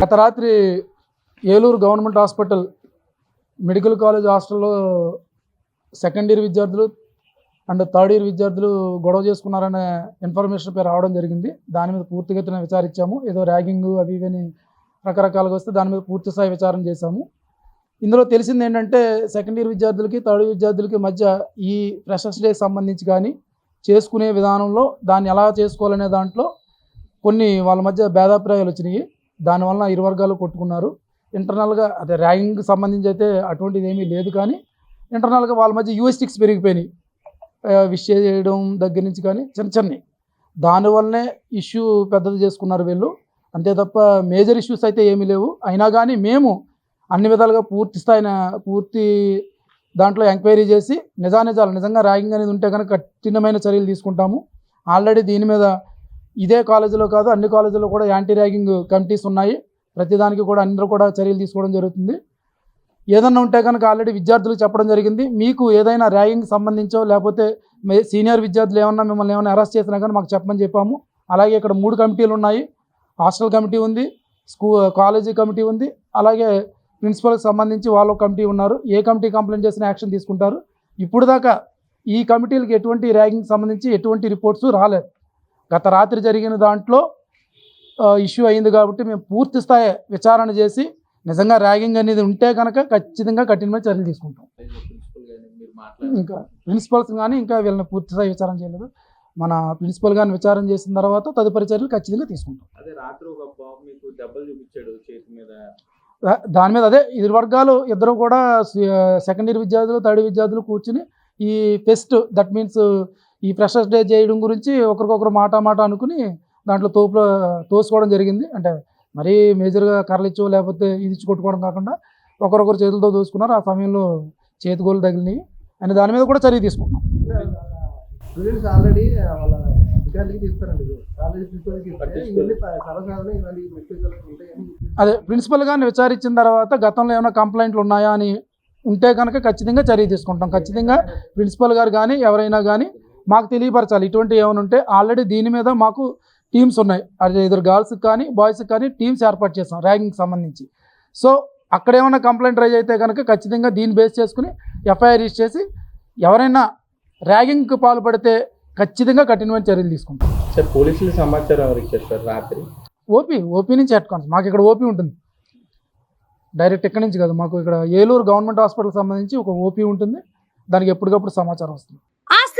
గత రాత్రి Eluru government hospital medical college హాస్టల్లో సెకండ్ ఇయర్ విద్యార్థులు అండ్ థర్డ్ ఇయర్ విద్యార్థులు గొడవ చేసుకున్నారనే ఇన్ఫర్మేషన్ పేరు రావడం జరిగింది. దాని మీద పూర్తిగా విచారించాము. ఏదో ర్యాగింగ్ అవి ఇవి అని రకరకాలుగా వస్తే దాని మీద పూర్తి స్థాయి విచారం చేశాము. ఇందులో తెలిసింది ఏంటంటే సెకండ్ ఇయర్ విద్యార్థులకి థర్డ్ ఇయర్ విద్యార్థులకి మధ్య ఈ ఫ్రెషర్స్ డే సంబంధించి కానీ చేసుకునే విధానంలో దాన్ని ఎలా చేసుకోవాలనే దాంట్లో కొన్ని వాళ్ళ మధ్య భేదాభిప్రాయాలు వచ్చినాయి. దానివల్ల ఇరు వర్గాలు కొట్టుకున్నారు. ఇంటర్నల్గా అదే ర్యాగింగ్కి సంబంధించి అయితే అటువంటిది ఏమీ లేదు కానీ ఇంటర్నల్గా వాళ్ళ మధ్య యూఎస్టిక్స్ పెరిగిపోయినాయి. విష్ చేయడం దగ్గర నుంచి కానీ చిన్న చిన్నవి. దానివల్లనే ఇష్యూ పెద్దది చేసుకున్నారు వీళ్ళు. అంతే తప్ప మేజర్ ఇష్యూస్ అయితే ఏమీ లేవు. అయినా కానీ మేము అన్ని విధాలుగా పూర్తి స్థాయిన పూర్తి దాంట్లో ఎంక్వైరీ చేసి నిజానిజాలు నిజంగా ర్యాగింగ్ అనేది ఉంటే కనుక కఠినమైన చర్యలు తీసుకుంటాము. ఆల్రెడీ దీని మీద ఇదే కాలేజీలో కాదు అన్ని కాలేజీలో కూడా యాంటీ ర్యాగింగ్ కమిటీస్ ఉన్నాయి. ప్రతిదానికి కూడా అందరూ కూడా చర్యలు తీసుకోవడం జరుగుతుంది. ఏదన్నా ఉంటే కనుక ఆల్రెడీ విద్యార్థులకు చెప్పడం జరిగింది. మీకు ఏదైనా ర్యాగింగ్ సంబంధించో లేకపోతే సీనియర్ విద్యార్థులు ఏమన్నా మిమ్మల్ని ఏమైనా అరెస్ట్ చేసినా కానీ మాకు చెప్పమని చెప్పాము. అలాగే ఇక్కడ మూడు కమిటీలు ఉన్నాయి. హాస్టల్ కమిటీ ఉంది స్కూ కాలేజీ కమిటీ ఉంది అలాగే ప్రిన్సిపల్కి సంబంధించి వాళ్ళ కమిటీ ఉన్నారు. ఏ కమిటీ కంప్లైంట్ చేసిన యాక్షన్ తీసుకుంటారు. ఇప్పుడు దాకా ఈ కమిటీలకు ఎటువంటి ర్యాగింగ్ సంబంధించి ఎటువంటి రిపోర్ట్స్ రాలేదు. గత రాత్రి జరిగిన దాంట్లో ఇష్యూ అయింది కాబట్టి మేము పూర్తి స్థాయి విచారణ చేసి నిజంగా ర్యాగింగ్ అనేది ఉంటే కనుక ఖచ్చితంగా కఠినమైన చర్యలు తీసుకుంటాం. ఇంకా ప్రిన్సిపల్స్ కానీ ఇంకా వీళ్ళని పూర్తి స్థాయి విచారణ చేయలేదు. మన ప్రిన్సిపల్ గారిని విచారణ చేసిన తర్వాత తదుపరి చర్యలు ఖచ్చితంగా తీసుకుంటాం. అదే రాత్రి ఒక బాబు మీకు దెబ్బలు చూపించాడు చేతి మీద. దాని మీద అదే ఇరు వర్గాలు ఇద్దరు కూడా సెకండ్ ఇయర్ విద్యార్థులు థర్డ్ విద్యార్థులు కూర్చుని ఈ ఫెస్ట్ దట్ మీన్స్ ఈ ఫ్రెషర్స్ డే చేయడం గురించి ఒకరికొకరు మాట మాట అనుకుని దాంట్లో తోపులో తోసుకోవడం జరిగింది. అంటే మరీ మేజర్గా కర్రలిచ్చో లేకపోతే ఇది ఇచ్చి కొట్టుకోవడం కాకుండా ఒకరొకరు చేతులతో దోసుకున్నారు. ఆ సమయంలో చేతిగోలు తగిలినాయి. అని దాని మీద కూడా చర్య స్టూడెంట్స్ ఆల్రెడీ వాళ్ళ అధికారులకి ఉంటాయని అదే ప్రిన్సిపల్ గారిని విచారించిన తర్వాత గతంలో ఏమైనా కంప్లైంట్లు ఉన్నాయా అని ఉంటే కనుక ఖచ్చితంగా చర్య తీసుకుంటాం. ఖచ్చితంగా ప్రిన్సిపల్ గారు కానీ ఎవరైనా కానీ మాకు తెలియపరచాలి. ఇటువంటి ఏమైనా ఉంటే ఆల్రెడీ దీని మీద మాకు టీమ్స్ ఉన్నాయి. అది ఇద్దరు గర్ల్స్కి కానీ బాయ్స్కి కానీ టీమ్స్ ఏర్పాటు చేస్తాం ర్యాగింగ్ సంబంధించి. సో అక్కడ ఏమైనా కంప్లైంట్ రైజ్ అయితే కనుక ఖచ్చితంగా దీన్ని బేస్ చేసుకుని ఎఫ్ఐఆర్ రిజిస్టర్ చేసి ఎవరైనా ర్యాగింగ్కి పాల్పడితే ఖచ్చితంగా కఠినమైన చర్యలు తీసుకుంటాం. సార్ పోలీసులు సమాచారం ఎవరు ఇచ్చారు సార్ రాత్రి? ఓపీ ఓపీ నుంచి హెడ్ కాన్స్ మాకు ఇక్కడ ఓపీ ఉంటుంది. డైరెక్ట్ ఇక్కడి నుంచి కాదు మాకు ఇక్కడ ఏలూరు గవర్నమెంట్ హాస్పిటల్ సంబంధించి ఒక ఓపీ ఉంటుంది. దానికి ఎప్పటికప్పుడు సమాచారం వస్తుంది.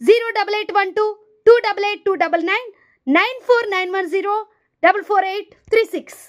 zero double eight one two two double eight two double nine nine four nine one zero double four eight three six